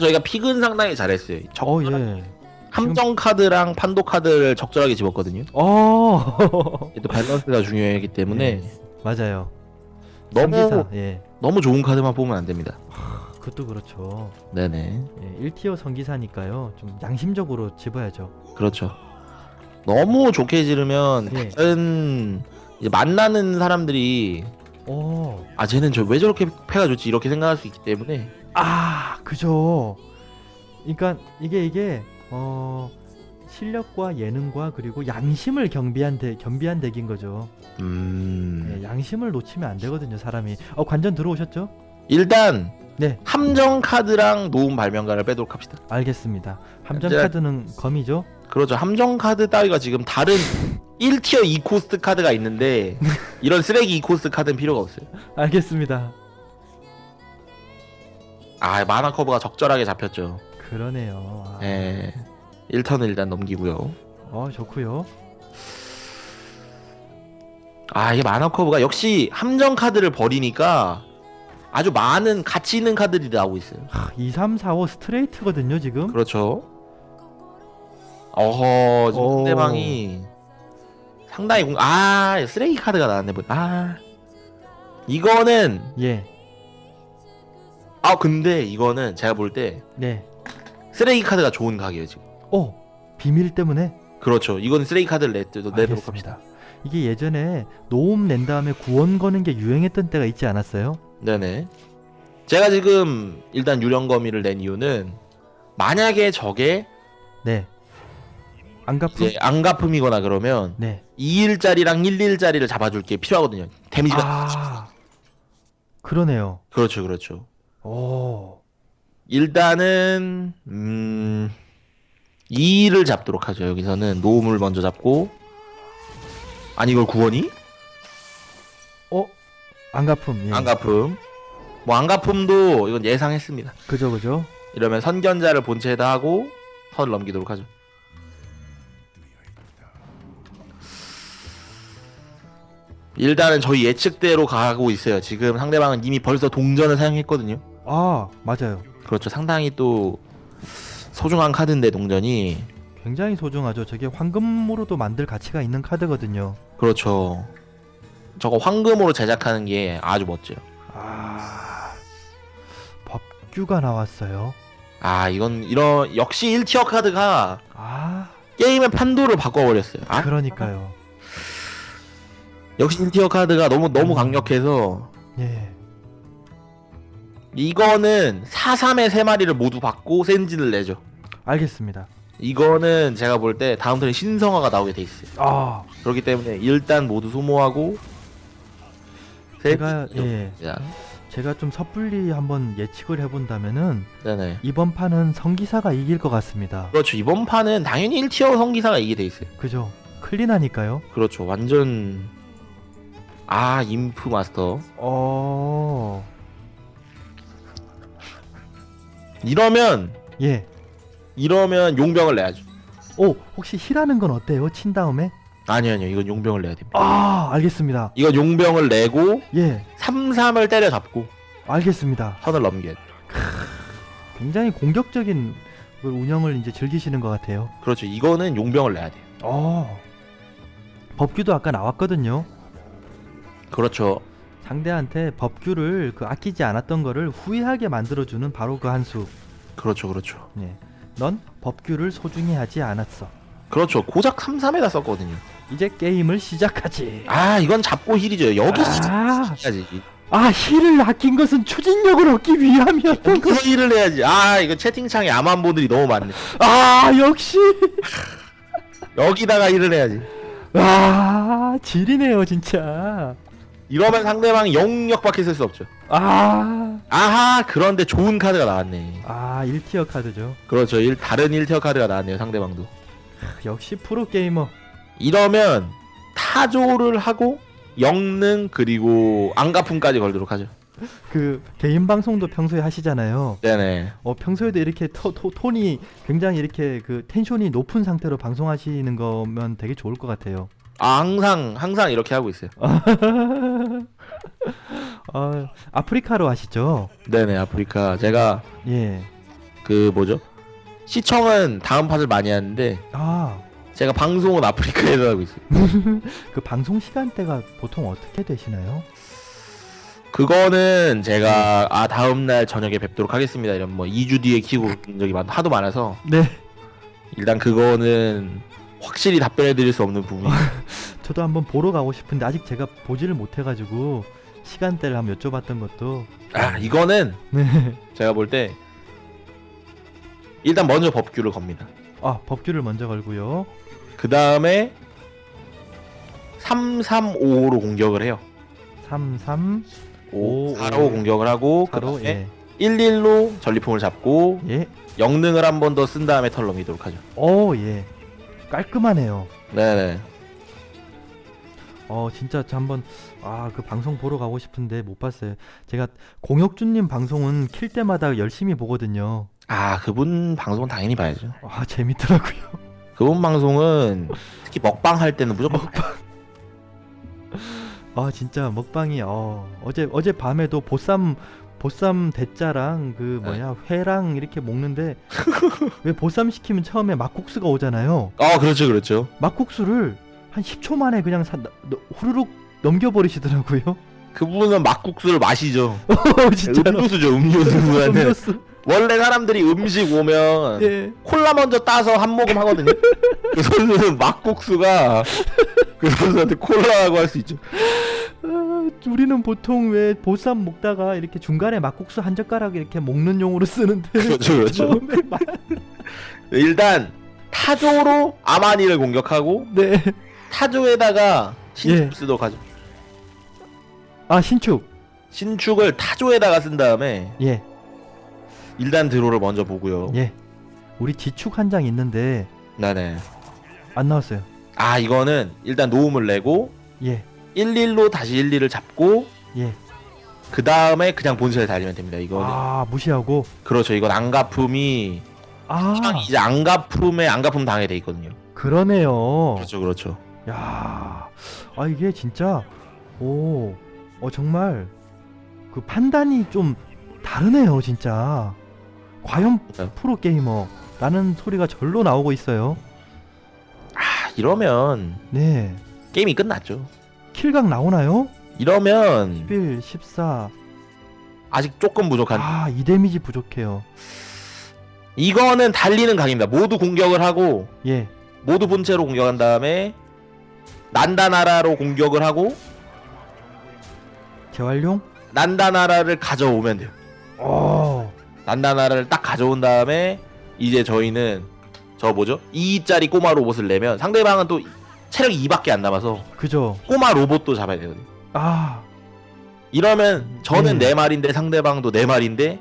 저희가 픽은 상당히 잘했어요. 적, 어 예. 함정 카드랑 판도 카드를 적절하게 집었거든요. 어. 또 밸런스가 중요하기 때문에 예, 맞아요. 너무 성기사, 예. 너무 좋은 카드만 뽑으면 안 됩니다. 그것도 그렇죠. 네네. 예, 1티어 성기사니까요. 좀 양심적으로 집어야죠. 그렇죠. 너무 좋게 지르면 예. 다른 이제 만나는 사람들이 오. 아 쟤는 저 왜 저렇게 패가 좋지 이렇게 생각할 수 있기 때문에 아, 그죠. 그러니까 이게 이게 어 실력과 예능과 그리고 양심을 경비한 대, 겸비한 덱인 거죠. 음 예, 양심을 놓치면 안 되거든요, 사람이. 어, 관전 들어오셨죠? 일단 네. 함정 카드랑 노움 발명가를 빼도록 합시다. 알겠습니다. 함정 이제- 카드는 검이죠? 그렇죠. 함정 카드 따위가 지금 다른 1티어 2코스트 카드가 있는데 이런 쓰레기 2코스트 카드는 필요가 없어요. 알겠습니다. 아 마나 커브가 적절하게 잡혔죠. 그러네요. 아, 예. 1턴을 일단 넘기고요. 어, 좋고요. 아 이게 마나 커브가 역시 함정 카드를 버리니까 아주 많은 가치 있는 카드들이 나오고 있어요. 하, 2, 3, 4, 5 스트레이트거든요, 지금. 그렇죠. 어허 지금 오. 상대방이 상당히 공... 아 쓰레기 카드가 나왔네 뭐. 아 이거는 예. 아 근데 이거는 제가 볼 때 네. 쓰레기 카드가 좋은 각이에요 지금. 오, 비밀 때문에 그렇죠. 이건 쓰레기 카드를 내, 내도록. 합시다. 이게 예전에 노움 낸 다음에 구원 거는 게 유행했던 때가 있지 않았어요? 네네. 제가 지금 일단 유령 거미를 낸 이유는 만약에 저게 네. 안 갚음? 이제 안가품이거나 그러면 네. 2일짜리랑 1일짜리를 잡아줄 게 필요하거든요. 데미지가 아. 그러네요. 그렇죠, 그렇죠. 오. 일단은 음 2를 잡도록 하죠. 여기서는 노움을 먼저 잡고 아니 이걸 구원이? 어? 안 갚음. 예. 안가품. 뭐 안가품도 이건 예상했습니다. 그죠, 그죠. 이러면 선견자를 본체에다 하고 선을 넘기도록 하죠. 일단은 저희 예측대로 가고 있어요. 지금 상대방은 이미 벌써 동전을 사용했거든요. 아, 맞아요. 그렇죠. 상당히 또 소중한 카드인데 동전이 굉장히 소중하죠. 저게 황금으로도 만들 가치가 있는 카드거든요. 그렇죠. 저거 황금으로 제작하는 게 아주 멋져요. 아. 법규가 나왔어요. 아 이건 이런 역시 1티어 카드가 아. 게임의 판도를 바꿔버렸어요. 아 그러니까요. 역시 1티어 카드가 너무 너무 음. 강력해서 예. 이거는 4-3의 세 마리를 모두 받고 센진을 내죠. 알겠습니다. 이거는 제가 볼 때 다음 턴에 신성화가 나오게 돼 있어요. 아. 그렇기 때문에 일단 모두 소모하고 제가 예. 야, 제가 좀 섣불리 한번 예측을 해본다면은 네네. 이번 판은 성기사가 이길 것 같습니다. 그렇죠. 이번 판은 당연히 1티어 성기사가 이게 돼 있어요. 그죠? 클린하니까요. 그렇죠. 완전 아 인프 마스터. 어. 이러면 예. 이러면 용병을 내야죠. 오, 혹시 힐하는 건 어때요? 친 다음에? 아니요 아니요. 이건 용병을 내야 됩니다. 아, 알겠습니다. 이건 용병을 내고 예. 3-3을 때려잡고 알겠습니다. 선을 넘겨야 돼. 굉장히 공격적인 그 운영을 이제 즐기시는 것 같아요. 그렇죠. 이거는 용병을 내야 돼요. 어. 법규도 아까 나왔거든요. 그렇죠. 상대한테 법규를 그 아끼지 않았던 거를 후회하게 만들어주는 바로 그 한 수. 그렇죠. 그렇죠. 예. 넌 법규를 소중히 하지 않았어. 그렇죠. 고작 3-3에다 썼거든요. 이제 게임을 시작하지. 아 이건 잡고 힐이죠. 여기 아, 해야지. 아 힐을 아낀 것은 추진력을 얻기 위함이었던 거. 여기서 힐을 해야지. 아 이거 채팅창에 암암보들이 너무 많네. 아 역시. 여기다가 힐을 해야지. 아 질이네요 진짜. 이러면 상대방이 영역 밖에 쓸 수 없죠. 아. 아하 그런데 좋은 카드가 나왔네. 아 1티어 카드죠. 그렇죠. 일, 다른 1티어 카드가 나왔네요. 상대방도. 역시 프로 게이머. 이러면 타조를 하고 영능 그리고 안가품까지 걸도록 하죠. 그 개인 방송도 평소에 하시잖아요. 네네. 어 평소에도 이렇게 토, 토, 톤이 굉장히 이렇게 그 텐션이 높은 상태로 방송하시는 거면 되게 좋을 것 같아요. 아, 항상 항상 이렇게 하고 있어요. 어, 아프리카로 하시죠? 네네 아프리카 제가 예. 그 뭐죠? 시청은 다음 팟을 많이 하는데 아, 제가 방송은 아프리카에서 하고 있어요. 그 방송 시간대가 보통 어떻게 되시나요? 그거는 제가 아 다음 날 저녁에 뵙도록 하겠습니다. 이런 뭐 2주 뒤에 키고 온 적이 많- 하도 많아서 네. 일단 그거는 확실히 답변해 드릴 수 없는 부분이 저도 한번 보러 가고 싶은데 아직 제가 보지를 못해가지고 시간대를 한번 여쭤봤던 것도 아 이거는 네. 제가 볼 때 일단 먼저 법규를 겁니다. 아 법규를 먼저 걸고요. 그 다음에 335로 공격을 해요. 33 5, 오, 4로 오. 공격을 하고 그 4로 다음에 예. 11로 전리품을 잡고 예. 영능을 한 번 더 쓴 다음에 털 넘기도록 하죠. 오 예. 깔끔하네요. 네네. 어 진짜 저 한번 아 그 방송 보러 가고 싶은데 못 봤어요. 제가 공혁준님 방송은 킬 때마다 열심히 보거든요. 아 그분 방송은 당연히 봐야죠. 아 재밌더라고요. 그분 방송은 특히 먹방 할 때는 무조건 아 진짜 먹방이 어 어제 어제 밤에도 보쌈 보쌈 대짜랑 그 뭐냐 회랑 이렇게 먹는데 왜 보쌈 시키면 처음에 막국수가 오잖아요. 아 그렇죠 그렇죠. 막국수를 한 10초 만에 그냥 사, 너- 후루룩 넘겨버리시더라고요. 그분은 막국수를 마시죠. 진짜로. 음료수죠 음료수한테. 음료수. 원래 사람들이 음식 오면 예. 콜라 먼저 따서 한 모금 하거든요. 그 선수는 막국수가 그 선수한테 콜라라고 할 수 있죠. 아, 우리는 보통 왜 보쌈 먹다가 이렇게 중간에 막국수 한 젓가락 이렇게 먹는 용으로 쓰는데 그렇죠 그렇죠. 일단 타조로 아마니를 공격하고 네. 타조에다가 신축 예. 하죠. 아 신축. 신축을 타조에다가 쓴 다음에 예. 일단 드로를 먼저 보고요. 예. 우리 지축 한 장 있는데 네네. 안 나왔어요. 아 이거는 일단 노움을 내고 예. 11로 다시 11을 잡고 예. 그 다음에 그냥 본체를 달리면 됩니다. 이거는 아 무시하고. 그렇죠. 이건 안가품이 아 이제 안가품에 안가품 당하게 돼 있거든요. 그러네요. 그렇죠, 그렇죠. 야, 아 이게 진짜 오, 어 정말 그 판단이 좀 다르네요, 진짜. 과연 그러니까요. 프로 게이머라는 소리가 절로 나오고 있어요. 아 이러면 네, 게임이 끝났죠. 킬각 나오나요? 이러면 11, 14. 아직 조금 부족한. 아, 이 데미지 부족해요. 이거는 달리는 각입니다. 모두 공격을 하고 예, 모두 본체로 공격한 다음에 난다나라로 공격을 하고 재활용? 난다나라를 가져오면 돼요. 어, 난다나라를 딱 가져온 다음에 이제 저희는 저 뭐죠? 2짜리 꼬마 로봇을 내면 상대방은 또 체력이 2밖에 안 남아서 그죠. 꼬마 로봇도 잡아야 되거든요. 아, 이러면 저는 네. 네 마리인데 상대방도 네 마리인데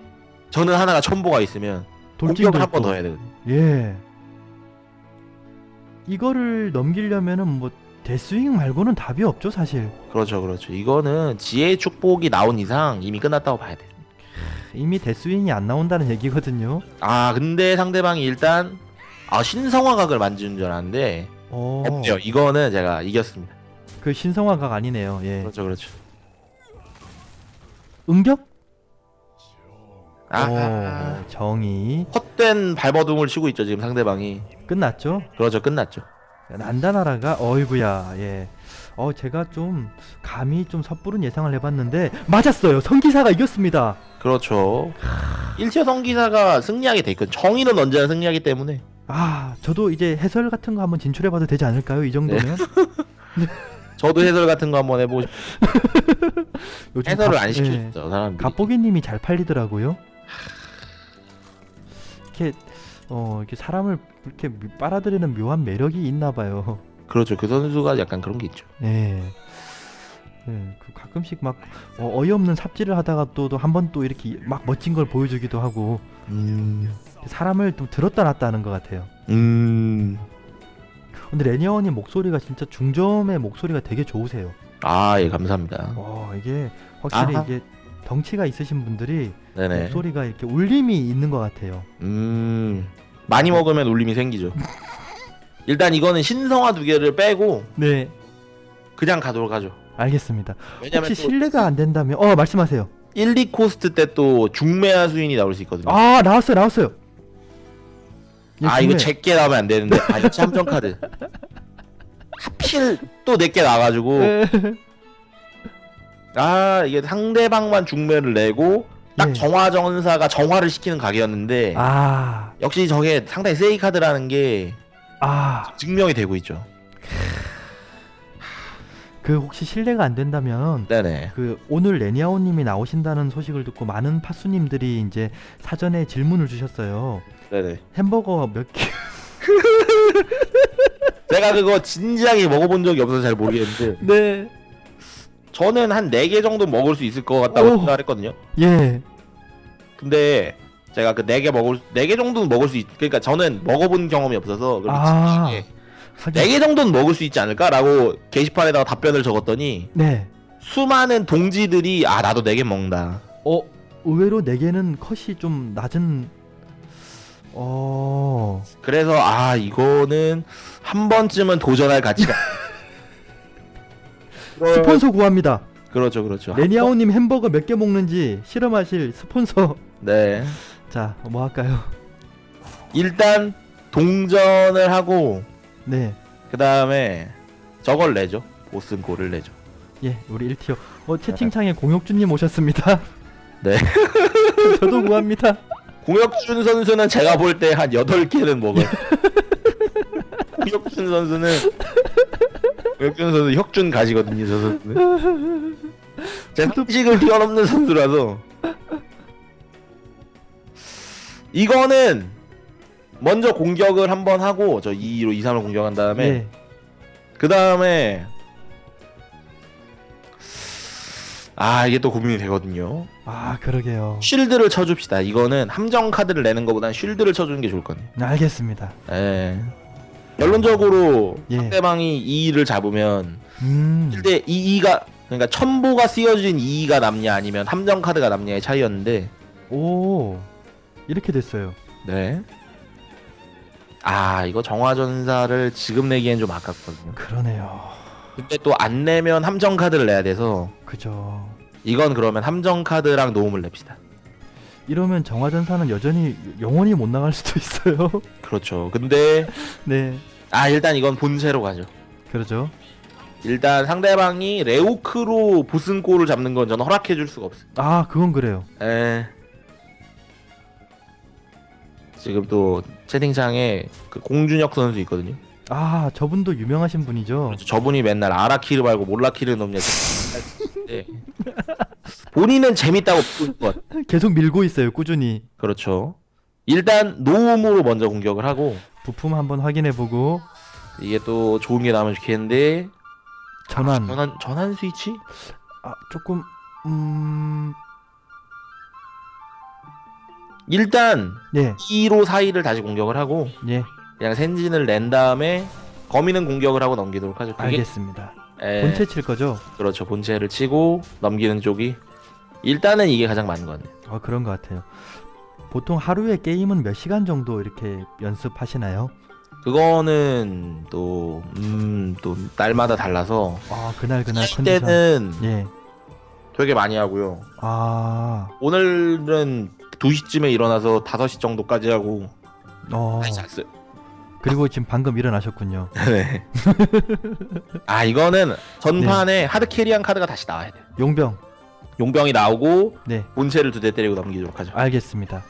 저는 하나가 첨보가 있으면 돌진도 공격을 한 번 있고. 더 해야 되거든요. 예. 이거를 넘기려면은 뭐 데스윙 말고는 답이 없죠, 사실. 그렇죠, 그렇죠. 이거는 지혜의 축복이 나온 이상 이미 끝났다고 봐야 돼요. 이미 데스윙이 안 나온다는 얘기거든요. 아 근데 상대방이 일단 아 신성화각을 만지는 줄 알았는데 어, 없네요. 이거는 제가 이겼습니다. 그 신성화각 아니네요. 예. 그렇죠, 그렇죠. 응격? 아 어, 정의 헛된 발버둥을 치고 있죠 지금 상대방이. 끝났죠? 그렇죠, 끝났죠. 난다나라가 어이구야. 예. 어 제가 좀 감히 좀 섣부른 예상을 해봤는데 맞았어요. 성기사가 이겼습니다. 그렇죠. 일체 성기사가 승리하게 돼 있거든. 정의는 언제나 승리하기 때문에. 아 저도 이제 해설 같은 거 한번 진출해봐도 되지 않을까요? 이 정도면 저도 해설 같은 거 한번 해보고 싶. 요즘 해설을 갑- 안 예. 시켜줬죠 사람들이. 갑보기님이 잘 팔리더라고요. 이렇게 어 이렇게 사람을 이렇게 미- 빨아들이는 묘한 매력이 있나 봐요. 그렇죠. 그 선수가 약간 그런 게 있죠. 네. 네, 그 가끔씩 막 어, 이없는 삽질을 하다가 또 한 번 또 이렇게 막 멋진 걸 보여주기도 하고 음. 사람을 좀 들었다 놨다 하는 것 같아요. 음. 근데 레니어님 목소리가 진짜 중점의 목소리가 되게 좋으세요. 아, 예, 감사합니다. 어 이게 확실히 아하. 이게 덩치가 있으신 분들이 네네. 목소리가 이렇게 울림이 있는 것 같아요. 음. 많이 먹으면 울림이 생기죠. 일단 이거는 신성화 두 개를 빼고 네, 그냥 가도록 하죠. 알겠습니다. 왜냐면 혹시 또 신뢰가 안 된다면 어 말씀하세요. 1, 2 코스트 때 또 중매화 수인이 나올 수 있거든요. 아 나왔어요, 나왔어요. 예, 아 이거. 제게 나오면 안 되는데 아 이거 참전 카드 하필 또 내게 나가지고 예. 아 이게 상대방만 중매를 내고 딱 예. 정화 전사가 정화를 시키는 각이었는데 아, 역시 저게 상당히 세이 카드라는 게 아, 증명이 되고 있죠 그 혹시 실례가 안 된다면 네네 그 오늘 레니아오님이 나오신다는 소식을 듣고 많은 파수님들이 이제 사전에 질문을 주셨어요. 네네 햄버거 몇 개? 제가 그거 진지하게 먹어본 적이 없어서 잘 모르겠는데 네. 저는 한 4개 정도 먹을 수 있을 것 같다고 오. 생각을 했거든요 예. 근데 제가 그 4개 먹을 4개 정도는 먹을 수 있, 그러니까 저는 먹어본 경험이 없어서 그렇게 아. 진지하게 하긴. 4개 정도는 먹을 수 있지 않을까라고 게시판에다가 답변을 적었더니 네. 수많은 동지들이 아 나도 4개 먹는다 어, 의외로 네 개는 컷이 좀 낮은 어. 그래서 아 이거는 한 번쯤은 도전할 가치가 스폰서 구합니다. 그렇죠 그렇죠 레니아오 님 햄버거 몇 개 먹는지 실험하실 스폰서. 네 자, 뭐 할까요? 일단 동전을 하고 네. 그 다음에 저걸 내죠 보슨골을 내죠 예, 우리 1티어. 어, 채팅창에 공혁준님 오셨습니다. 네. 저도 구합니다. 공혁준 선수는 제가 볼 때 한 8개는 먹어요 공혁준 선수는 공혁준 선수 혁준 가시거든요 저 선수는. 제 상식을 뛰어넘는 선수라서. 이거는 먼저 공격을 한번 하고 저 2로 2, 3을 공격한 다음에 네. 그 다음에 아 이게 또 고민이 되거든요. 아, 그러게요. 쉴드를 쳐줍시다. 이거는 함정 카드를 내는 것보단 쉴드를 쳐주는 게 좋을 거네 알겠습니다. 예 결론적으로 예. 상대방이 2를 잡으면 음. 실제 2가 그러니까 첨보가 쓰여진 2가 남냐 아니면 함정 카드가 남냐의 차이였는데 오. 이렇게 됐어요. 네. 아 이거 정화전사를 지금 내기엔 좀 아깝거든요 그러네요. 근데 또 안 내면 함정 카드를 내야 돼서 그죠. 이건 그러면 함정 카드랑 노움을 냅시다 이러면 정화전사는 여전히 영원히 못 나갈 수도 있어요. 그렇죠 근데 네. 아 일단 이건 본체로 가죠 그러죠. 일단 상대방이 레오크로 보슨골을 잡는 건 저는 허락해 줄 수가 없어요 아, 그건 그래요. 에 지금 또 채팅창에 그 공준혁 선수 있거든요 아, 저분도 유명하신 분이죠. 그래서 저분이 맨날 아라키를 말고 몰라키를 넘냐 네. 본인은 재밌다고 보는 것. 계속 밀고 있어요, 꾸준히. 그렇죠 일단 노움으로 먼저 공격을 하고 부품 한번 확인해 보고 이게 또 좋은 게 나오면 좋겠는데 전환. 전환 전환 스위치 아, 조금 음, 일단 네. 2로 4위를 다시 공격을 하고 예. 그냥 센진을 낸 다음에 거미는 공격을 하고 넘기도록 하죠. 그게 알겠습니다. 에, 본체 칠 거죠? 그렇죠. 본체를 치고 넘기는 쪽이 일단은 이게 가장 맞는 것 같네요. 아, 그런 것 같아요. 보통 하루에 게임은 몇 시간 정도 이렇게 연습하시나요? 그거는 또 음, 또 날마다 달라서 아, 그날 그날 할 컨디션. 때는 예. 되게 많이 하고요. 아, 오늘은 2시쯤에 일어나서 5시 정도까지 하고 어. 다시 잤어요. 그리고 지금 방금 일어나셨군요. 네. 아 이거는 네. 전판에 하드 캐리한 카드가 다시 나와야 돼요. 용병. 용병이 나오고 네, 본체를 두 대 때리고 넘기도록 하죠. 알겠습니다.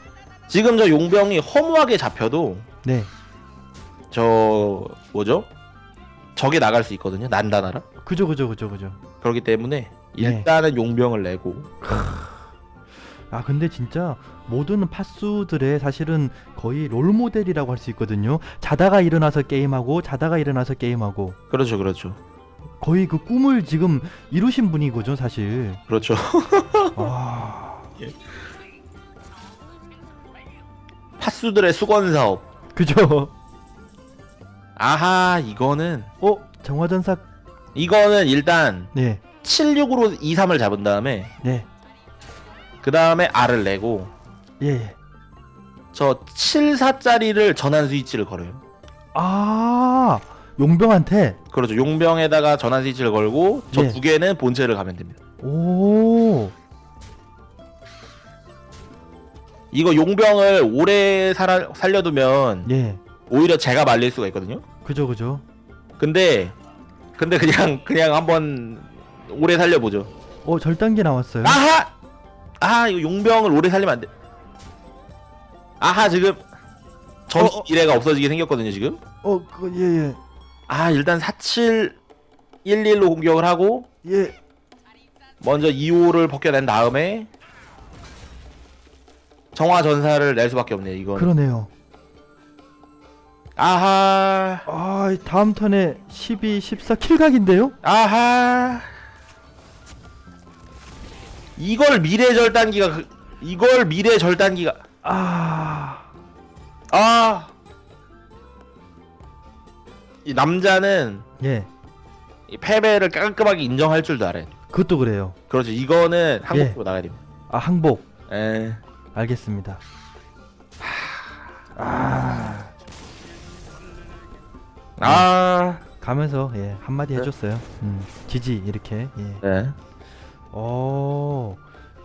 지금 저 용병이 허무하게 잡혀도 네. 저 뭐죠? 적에 나갈 수 있거든요. 난다나라. 그죠, 그죠, 그죠, 그죠. 그렇기 때문에 네. 일단은 용병을 내고 아 근데 진짜 모든 파수들의 사실은 거의 롤 모델이라고 할 수 있거든요. 자다가 일어나서 게임하고 자다가 일어나서 게임하고 그렇죠, 그렇죠, 거의 그 꿈을 지금 이루신 분이 거죠, 사실. 그렇죠. 아, 파수들의 수건 사업. 그죠. 아하, 이거는 어, 정화전사. 이거는 일단 네, 76으로 2, 3을 잡은 다음에 네, 그 다음에 R을 내고 예, 예. 저 7, 4짜리를 전환 스위치를 걸어요. 아, 용병한테. 그렇죠. 용병에다가 전환 스위치를 걸고 저 네. 두 개는 본체를 가면 됩니다. 오, 이거 용병을 오래 살아, 살려두면 예. 오히려 제가 말릴 수가 있거든요. 그죠 그죠. 근데 근데 그냥 그냥 한번 오래 살려보죠. 어 절단기 나왔어요. 아하! 아 이거 용병을 오래 살리면 안 돼. 아하 지금 전 어, 어. 미래가 없어지게 생겼거든요 지금. 어, 그, 예, 예. 아 일단 4711로 공격을 하고 예. 먼저 2호를 벗겨낸 다음에 정화 전사를 낼 수밖에 없네요 이건. 그러네요. 아하 아, 다음 턴에 12, 14 킬각인데요? 아하 이걸 미래 절단기가 그- 이걸 미래 절단기가 아. 아. 이 남자는 예. 이 패배를 깔끔하게 인정할 줄도 알아요. 그것도 그래요. 그렇죠. 이거는 한국으로 예. 나가야 됩니다. 아, 항복. 에. 알겠습니다. 아. 아. 가면서 예, 한마디 네. 해 줬어요. 음. 지지 이렇게. 예. 네. 어.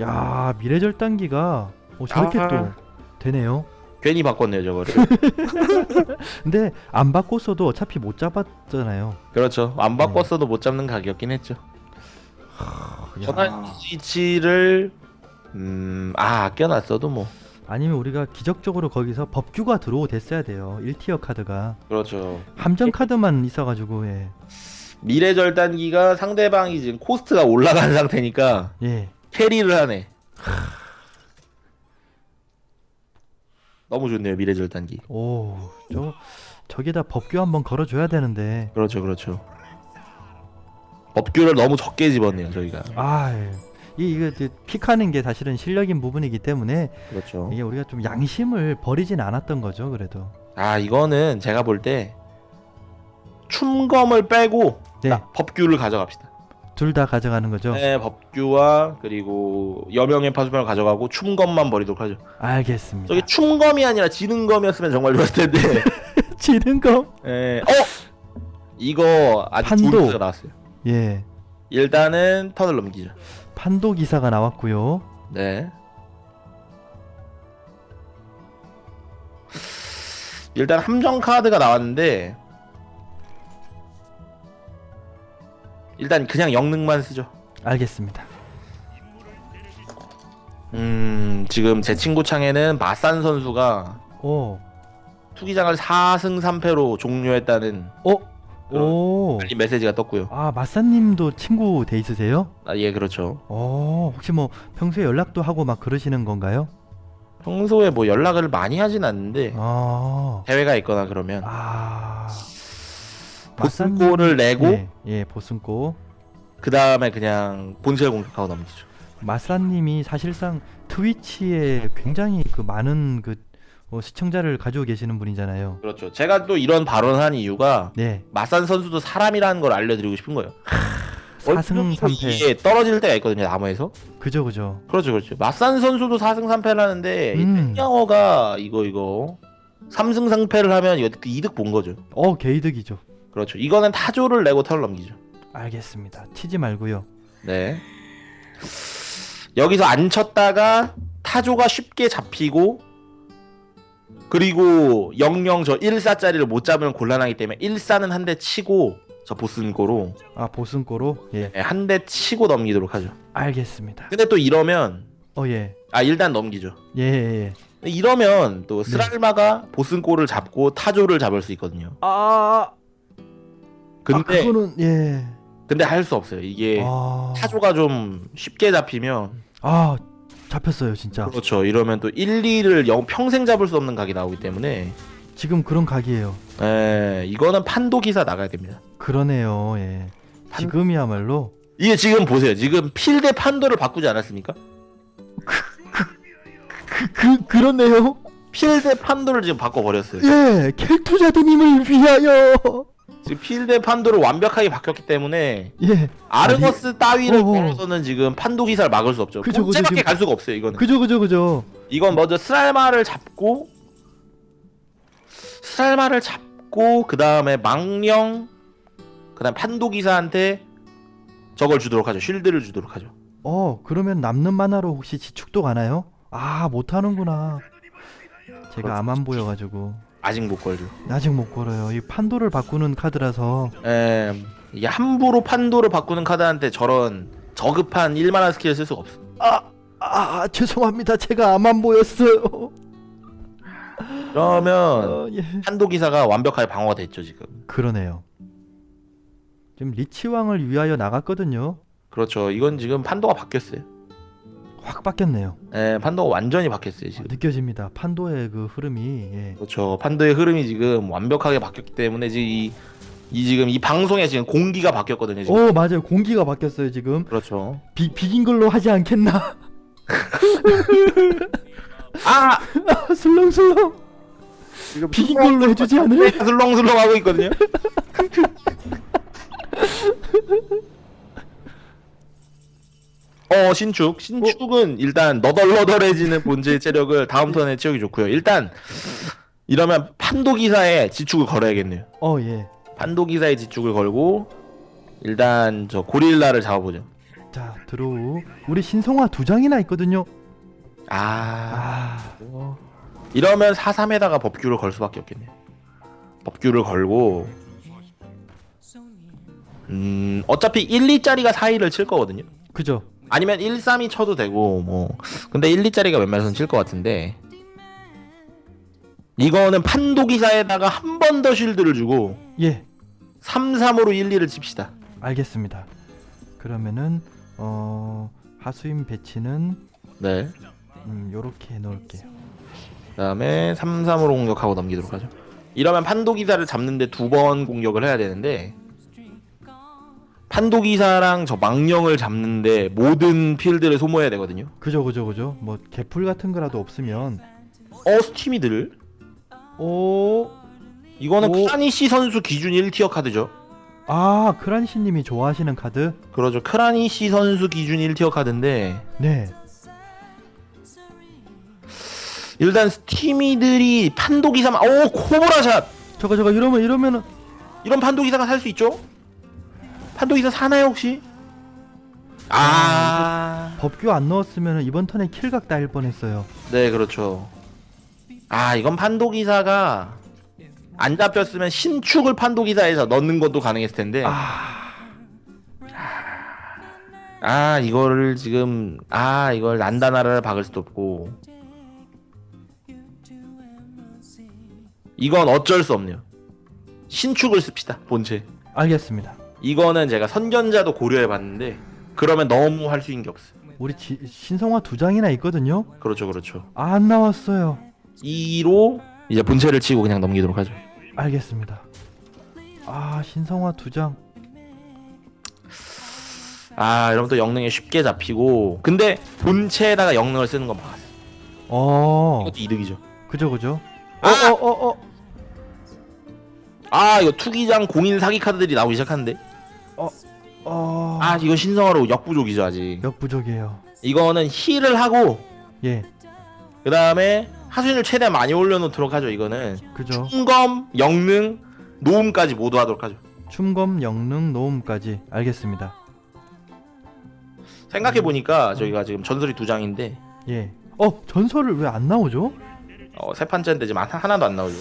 야, 미래절단기가 어, 저렇게 아하. 또 되네요. 괜히 바꿨네요, 저거를. 근데 안 바꿨어도 어차피 못 잡았잖아요. 그렇죠. 안 바꿨어도 못 잡는 각이었긴 했죠. 야. 전환 스위치를 음, 아, 아껴놨어도 뭐. 아니면 우리가 기적적으로 거기서 법규가 들어오 됐어야 돼요. 1티어 카드가 그렇죠. 함정 카드만 있어가지고 예. 미래 절단기가 상대방이 지금 코스트가 올라간 상태니까 예. 캐리를 하네. 너무 좋네요, 미래 절단기. 오, 저 저기다 법규 한번 걸어줘야 되는데. 그렇죠, 그렇죠. 법규를 너무 적게 집었네요, 저희가. 아, 예. 이 이거 이제 픽하는 게 사실은 실력인 부분이기 때문에 그렇죠. 이게 우리가 좀 양심을 버리진 않았던 거죠, 그래도. 아, 이거는 제가 볼 때 춤검을 빼고 네, 딱 법규를 가져갑시다. 둘 다 가져가는 거죠. 네, 법규와 그리고 여명의 파수병을 가져가고 춤검만 버리도록 하죠. 알겠습니다. 저게 춤검이 아니라 지능검이었으면 정말 좋았을 텐데. 지는 거? 예. 어? 이거 아주 판도. 좋은 기사가 나왔어요. 예. 일단은 턴을 넘기죠. 판도 기사가 나왔고요. 네. 일단 함정 카드가 나왔는데 일단 그냥 영능만 쓰죠. 알겠습니다. 음 지금 제 친구 창에는 마산 선수가 오, 투기장을 4승 3패로 종료했다는 어, 오. 알림 메시지가 떴고요. 아 마사님도 친구 돼 있으세요? 아 예 그렇죠. 어, 혹시 뭐 평소에 연락도 하고 막 그러시는 건가요? 평소에 뭐 연락을 많이 하진 않는데 아, 대회가 있거나 그러면 아, 보스골을 내고 예, 예, 보승고. 그 다음에 그냥 본체 공격하고 넘기죠. 마사님이 사실상 트위치에 굉장히 그 많은 그 어, 시청자를 가지고 계시는 분이잖아요. 그렇죠. 제가 또 이런 발언을 한 이유가 네, 마산 선수도 사람이라는 걸 알려드리고 싶은 거예요. 사승 삼패. 이게 떨어질 때가 있거든요 나무에서. 그죠, 그죠. 그렇죠, 그렇죠. 마산 선수도 4승 3패를 하는데 음. 땡양어가 이거 이거 3승 3패를 하면 이거 그 이득 본 거죠. 어, 개이득이죠. 그렇죠. 이거는 타조를 내고 턴을 넘기죠. 알겠습니다. 치지 말고요. 네. 여기서 안 쳤다가 타조가 쉽게 잡히고 그리고 영영 저 1사짜리를 못 잡으면 곤란하기 때문에 1사는 한 대 치고 저 보스ን고로 아, 보승고로 예, 한 대 치고 넘기도록 하죠. 알겠습니다. 근데 또 이러면 어, 예, 아 일단 넘기죠. 예, 예. 근데 이러면 또 스랄마가 보스ን고를 잡고 타조를 잡을 수 있거든요. 아, 근데 아, 그거는 예. 근데 할 수 없어요. 이게 아, 타조가 좀 쉽게 잡히면 아, 잡혔어요, 진짜. 그렇죠. 이러면 또 1, 2를 영 평생 잡을 수 없는 각이 나오기 때문에 지금 그런 각이에요. 에 이거는 판도 기사 나가야 됩니다. 그러네요. 예. 판- 지금이야말로 이게 지금 보세요. 지금 필대 판도를 바꾸지 않았습니까? 그, 그 그렇네요. 필대 판도를 지금 바꿔 버렸어요. 예, 켈투자드님을 위하여. 지금 필대 판도를 완벽하게 바뀌었기 때문에 예, 아르거스 따위를 어어. 걸어서는 지금 판도 기사를 막을 수 없죠. 그죠, 그죠, 본체밖에 지금- 갈 수가 없어요. 이거는. 그죠, 그죠, 그죠. 이건 먼저 스랄마를 잡고 스랄마를 잡고 그 다음에 망령 그 다음 판도 기사한테 저걸 주도록 하죠. 쉴드를 주도록 하죠. 어, 그러면 남는 만화로 혹시 지축도 가나요? 아 못하는구나. 제가 그렇죠. 암안 보여가지고 아직 못 걸죠. 아직 못 걸어요. 이 판도를 바꾸는 카드라서 에 이게 함부로 판도를 바꾸는 카드한테 저런 저급한 1만원 스킬을 쓸 수가 없어. 아, 아 죄송합니다. 제가 암안 보였어요. 그러면 어, 예. 판도 기사가 완벽하게 방어가 됐죠 지금. 그러네요. 지금 리치 왕을 위하여 나갔거든요. 그렇죠. 이건 지금 판도가 바뀌었어요. 확 바뀌었네요. 에 판도가 완전히 바뀌었어요 아, 지금. 느껴집니다. 판도의 그 흐름이 예. 그렇죠. 판도의 흐름이 지금 완벽하게 바뀌었기 때문에 지금 이, 이 지금 이 방송에 지금 공기가 바뀌었거든요. 지금. 오 맞아요. 공기가 바뀌었어요 지금. 그렇죠. 비, 비긴 걸로 하지 않겠나? 아 슬렁슬렁. 지금 비긴 걸로 해주지 않을? 슬렁슬렁 하고 있거든요. 어 신축 신축은 일단 너덜너덜해지는 본질 체력을 다음 턴에 채우기 좋고요. 일단 이러면 판도 기사에 지축을 걸어야겠네요. 어 예. 판도 기사에 지축을 걸고 일단 저 고릴라를 잡아보죠. 자 들어오. 우리 신성화 두 장이나 있거든요. 아 아 이러면 4-3에다가 법규를 걸 수밖에 없겠네요. 법규를 걸고 음 어차피 1, 2짜리가 4-2를 칠 거거든요. 그죠. 아니면 1, 3이 쳐도 되고 뭐 근데 1, 2짜리가 웬만해서는 칠 것 같은데 이거는 판도기사에다가 한 번 더 쉴드를 주고 예. 3, 3으로 1, 2를 칩시다. 알겠습니다. 그러면은 어 하수인 배치는 네. 음 요렇게 해 놓을게요. 그다음에 3, 3으로 공격하고 넘기도록 하죠. 이러면 판도기사를 잡는데 두 번 공격을 해야 되는데 판도기사랑 저 망령을 잡는데 모든 필드를 소모해야 되거든요. 그죠 그죠 그죠. 뭐 개풀 같은 거라도 없으면 어 스티미드를 오. 이거는 오. 크라니시 선수 기준 1티어 카드죠. 아 크란시님이 좋아하시는 카드? 그러죠. 크라니시 선수 기준 1티어 카드인데 네. 일단 스티미들이 판도기사만 오 코브라샷 저거 저거 이러면 이러면은 이런 판도기사가 살 수 있죠? 판도기사 사나요 혹시? 아, 법규 안 넣었으면 이번 턴에 킬각 따일 뻔했어요. 네 그렇죠. 아 이건 판도기사가 안 잡혔으면 신축을 판도기사에서 넣는 것도 가능했을 텐데 아, 아 이거를 지금 아 이걸 난다나라를 박을 수도 없고 이건 어쩔 수 없네요. 신축을 씁시다 본체. 알겠습니다. 이거는 제가 선견자도 고려해 봤는데 그러면 너무 할 수 있는 게 없어요. 우리 지, 신성화 두 장이나 있거든요. 그렇죠, 그렇죠. 아, 안 나왔어요. 2로 이제 본체를 치고 그냥 넘기도록 하죠. 알겠습니다. 아 신성화 두 장. 아, 이러면 또 영능에 쉽게 잡히고 근데 본체에다가 영능을 쓰는 건 막았어요. 어. 이것도 이득이죠. 그죠 그죠. 아! 어어 어 어. 아, 이거 투기장 공인 사기 카드들이 나오기 시작하는데 어. 아, 이거 신성화로 역부족이죠 아직. 역부족이에요. 이거는 힐을 하고 예. 그 다음에 하수인을 최대한 많이 올려놓도록 하죠. 이거는 그죠. 충검, 영능, 노음까지 모두 하도록 하죠. 춤검 영능 노음까지 알겠습니다. 생각해 보니까 저희가 지금 전설이 두 장인데 예. 어 전설을 왜 안 나오죠? 어, 세 판째인데 지금 하나- 하나도 안 나오죠.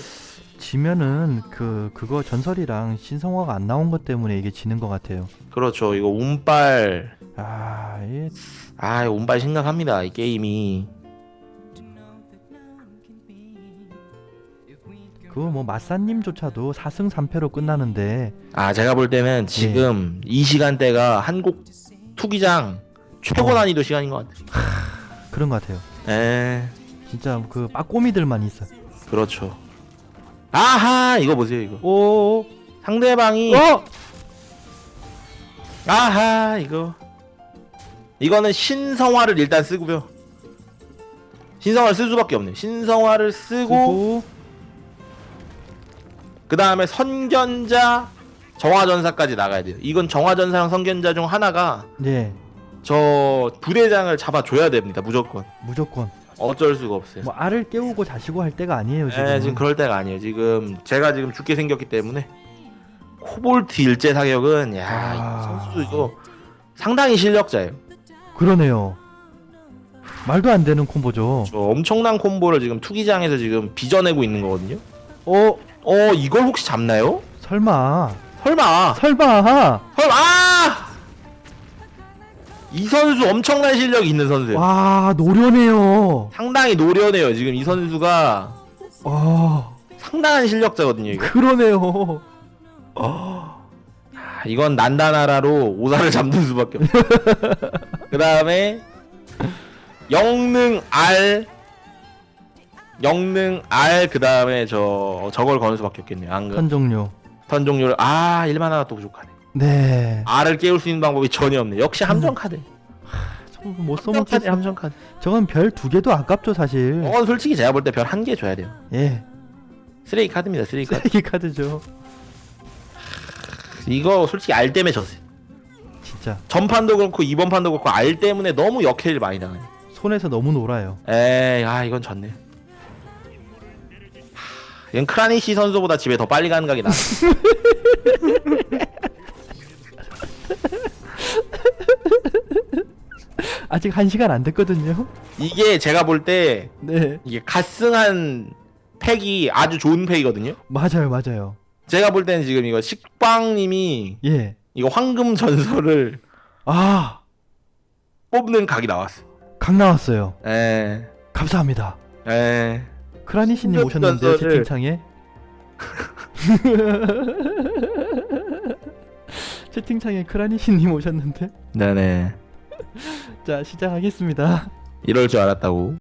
지면은 그 그거 전설이랑 신성화가 안 나온 것 때문에 이게 지는 것 같아요. 그렇죠. 이거 운빨 아, 예. 아 운빨 심각합니다. 이 게임이 그뭐 마사님조차도 4승 3패로 끝나는데 아 제가 볼 때는 지금 이 시간대가 한국 투기장 최고 어. 난이도 시간인 것 같아요. 그런 것 같아요. 에 진짜 그 빠꼬미들만 있어. 그렇죠. 아하 이거 보세요 이거 오. 상대방이 어. 아하 이거 이거는 신성화를 일단 쓰고요. 신성화를 쓸 수밖에 없네요. 신성화를 쓰고 쓰고 그 다음에 선견자 정화전사까지 나가야 돼요. 이건 정화전사랑 선견자 중 하나가 예. 저 부대장을 잡아줘야 됩니다. 무조건 무조건 어쩔 수가 없어요. 뭐 알을 깨우고 자시고 할 때가 아니에요 지금. 네, 지금 그럴 때가 아니에요. 지금 제가 지금 죽게 생겼기 때문에 코볼트 일제 사격은 야 아. 이 선수 이거 상당히 실력자예요. 그러네요. 말도 안 되는 콤보죠. 저 엄청난 콤보를 지금 투기장에서 지금 빚어내고 있는 거거든요. 어 어 이걸 혹시 잡나요? 설마 설마 설마 설마 아! 이 선수 엄청난 실력이 있는 선수예요. 와 노련해요. 상당히 노련해요. 지금 이 선수가 어 상당한 실력자거든요. 이거. 그러네요. 어 아, 이건 난다나라로 오사를 잡는 수밖에 없어. 그 다음에 영능 R 영능 R 그 다음에 저 저걸 거는 수밖에 없겠네요. 안그 턴 종료. 턴 종료를 아 1만 하나 또 부족하네. 네. R을 깨울 수 있는 방법이 전혀 없네. 역시 함정 카드. 못 함정 카드 써먹겠어. 함정 카드. 저건 별 두 개도 아깝죠 사실. 저건 솔직히 제가 볼 때 별 한 개 줘야 돼요. 예. 쓰레기 카드입니다. 쓰레기 카드. 쓰레기 카드죠. 이거 솔직히 R 때문에 졌어요. 진짜 전판도 그렇고 이번 판도 그렇고 R 때문에 너무 역해를 많이 당해요. 손에서 너무 놀아요. 에이 아 이건 졌네. 하, 이건 크라니시 선수보다 집에 더 빨리 가는 각이 나. 아직 한 시간 안 됐거든요. 이게 제가 볼 때 네. 이게 갓승한 팩이 아주 좋은 팩이거든요. 맞아요 맞아요. 제가 볼 때는 지금 이거 식빵님이 예. 이거 황금 전설을 아, 뽑는 각이 나왔어. 강 나왔어요. 에, 감사합니다. 에. 크라니시님 충격 오셨는데 전설을- 채팅창에 채팅창에 크라니시님 오셨는데 네네. 자 시작하겠습니다. 이럴 줄 알았다고.